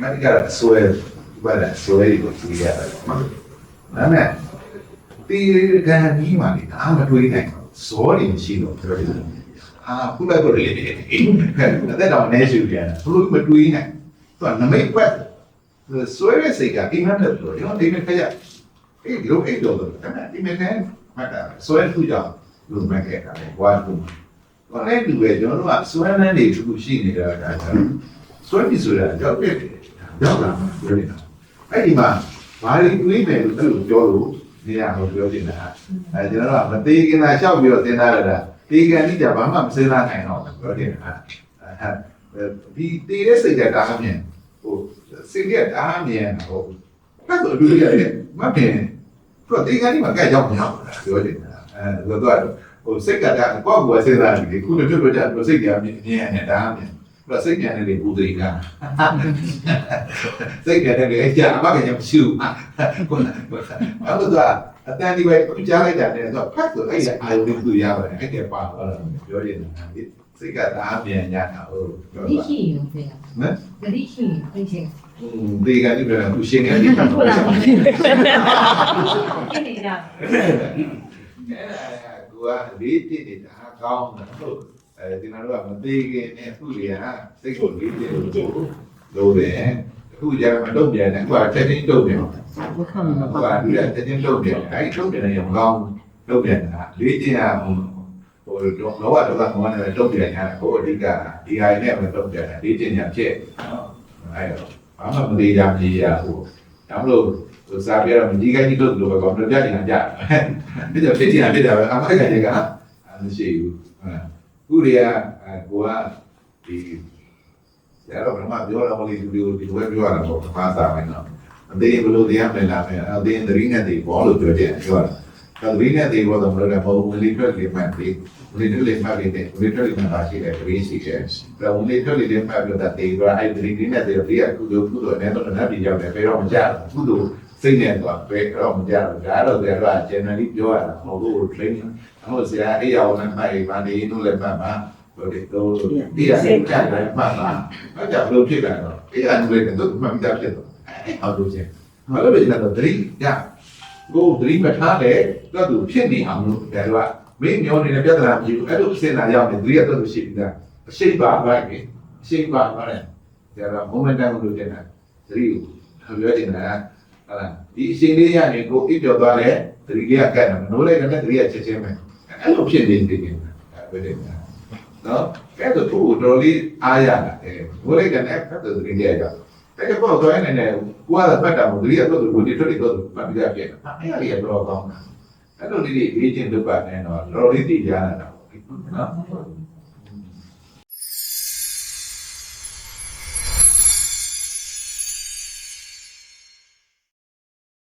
မတိကတော့ဆွဲဘာလဲဆွဲကိုကြည့်ရတယ်ဒါမဲ့ဒီကံကြီးမှလည်းအားမတွေးနိုင်ဘူးဇောတွေမရှိတော့ပြောတယ်အာခုလိုက်တော့လေအဲ့ဒါတော့နေရှိပြန်ဘလို့မတွေးနိုင်သူကနမိတ်ပွက်ဆွဲရစိတ်ကအိမ်မက်တယ်လို့ရောဒီမဲ့ခရအေးဒီလိုအိတ်တော့တယ်ဒါမဲ့ဒီမဲ့နဲ့မှတ်တာဆွဲထူကြလို့မဲ့ခဲ့တာလေဘွားကူဘာလဲလူပဲ ကျွန်တော်တို့ကဆွဲနှန်းတွေသူရှိနေတာဒါကြောင့်ဆွဲပြီဆိုတာကြောက်ပြက်တယ်ရောက်လာပြောနေတာအဲ့ဒီမှာဘာတွေတွေးမယ်လို့အဲ့လိုပြောလို့နေရာကိုပြောနေတာအဲကျွန်တော်တို့ကမသေးခင်သာရှောက်ပြီးတော့သင်သားရတာတေကန်တိကြဘာမှမစင်းလာနိုင်တော့ပြောနေတာအဲဒီတေတဲ့စိတ်ကတားမြင်ဟိုစိတ်ကတားမြင်ဟိုဘယ်လိုလုပ်ရလဲမပင်သူတေကန်တိမှာကြိုက်ရောက်မရောက်ပြောနေတာအဲဆိုတော့ဟိုစိတ်ကတားကိုယ့်ကိုယ်စဉ်းစားနေခုလိုဖြစ်လို့ကြတော့စိတ်ကမြင်မြင်နေတားမြင် တော့စိတ်ကြံနေလေပူသေးတာစိတ်ကြံနေလေကြာမှလည်းမရှိဘူးကိုယ်အဲ့လိုကအတန်ဒီပဲကြားလိုက်တာနဲ့ဆိုဖတ်ဆိုအဲ့ဒီအာယုန်သူရပါတယ်အဲ့ကပါတော့ပြောနေတာဒီစိတ်ကတားပြန်ရတာဟုတ်ပြောဒီတာရှိရင်ဖေးနော်ဒီရှိရင်ဖေးချင်ဒီကနေ့ပြန်သူရှင်းနေတယ်ပြန်ဟုတ်တော့လားအဲ့ဒါဖြစ်နေတာကူကလေးတိနေတာကောင်းတယ်ဟုတ် အဲဒီနောက်တော့မသေးခင်နဲ့သူ့ရစိတ်ကိုလေးတိလို့လို့တယ်အခုကျတော့မတော့ပြန်တယ်အခုကတက်တင်းတော့ပြန်ဘုခံမဟိုပါကဒီကတည်းကလုပ်တယ်အဲဒီလုပ်တယ်လည်းမကောင်းလုပ်တယ်ကလေးကျင်ရဟိုဟိုတော့တော့တော့တော့မောနေလုပ်တယ်ညာဟိုအဓိကဒီဟာနဲ့မလုပ်တယ်လေးကျင်ညာဖြစ်အဲတော့ဘာမှမသေးကြမကြီးရဟိုဒါမလို့ဟိုစားပြတော့ဒီကိန်းကြီးလုပ်လို့ပဲကောင်းတယ်ကြနေတာကြတယ်ဒါကြောင့်ဖြစ်နေတာဖြစ်တာပဲအမိုက်ကကြီးကမရှိဘူးဟုတ် ခုတွေကကိုကဒီရတော့ဘာမှပြောတော့မလို့ဒီလိုဒီဝဲပြောရတာပေါ့ဘာသာမယ်နော်အသေးဘလို့တရားမလာမယ်အသေးသတိနဲ့တည်ဘောလို့ပြောတယ်ပြောတာအဲသတိနဲ့တည်ဘောတော့မလို့လည်းဘောဝင်လေးထွက်လေးမှတ်ပြီးဝင်လေးလေးမှတ်ပြီးတယ်ဝင်ထွက်လေးမှတ်ပါရှိတယ်တတိရှိတယ်အဲဝင်လေးထွက်လေးလေးမှတ်ပြီးတော့တည်သွားအဲသတိနဲ့တည်ပြီးအခုလိုခုလိုနဲ့တော့နတ်ပြည်ရောက်တယ်ဘယ်တော့မကြဘူးခုလို စိတ်နဲ့တော့ဘယ်တော့မကြဘူးဒါတော့ကြတော့ generally ပြောရတာမဟုတ်ဘူး training အမို့ဆရာအေးရောနဲ့မှတ်ပြီးပါနေလို့လည်းမှတ်ပါဘယ်လိုဒီရစိတ်ကြတယ်မှတ်ပါအဲ့ဒါဘလို့ဖြစ်လာတော့အေးအန်ဝေကတော့မှတ်ပြီးသားဖြစ်တော့အဲဟောလို့ချင်းဘာလို့လဲဆိုတော့သတိရကိုသတိမထားတဲ့တော့သူဖြစ်နေအောင်လို့ဒါကမင်းမျောနေတဲ့ပြဿနာမျိုးအဲ့လိုစဉ်းစားရောက်နေသတိရတော့ရှိပြီလားအရှိပါပါပဲအရှိပါပါတယ်ဒါက momentum လို့တဲ့တာသတိကိုပြောနေတာ ဟာလားဒီအချိန်လေးရနေကိုအိပ်ပျော်သွားတယ်သတိလေးကကတ်တယ်မနိုးလိုက်တဲ့သတိကချက်ချင်းပဲအဲ့လိုဖြစ်နေတယ်ခင်ဗျာဘယ်လိုလဲနော်ကဲတော့သူ့တော်လေးအားရလာတယ်ဘိုးလိုက်တဲ့အဲ့ဒါသတိလေးရကြတယ်အဲ့တော့တော့နေနေကိုကပတ်တာမသတိရတော့ကိုဒီထွက်တော့ပတ်ပြီးပြည့်အဲ့ဒါလေးကတော့ကောင်းတာအဲ့လိုလေးလေးလေ့ကျင့်လုပ်ပါနဲ့တော့တော်လေးတည်ကြတာနော်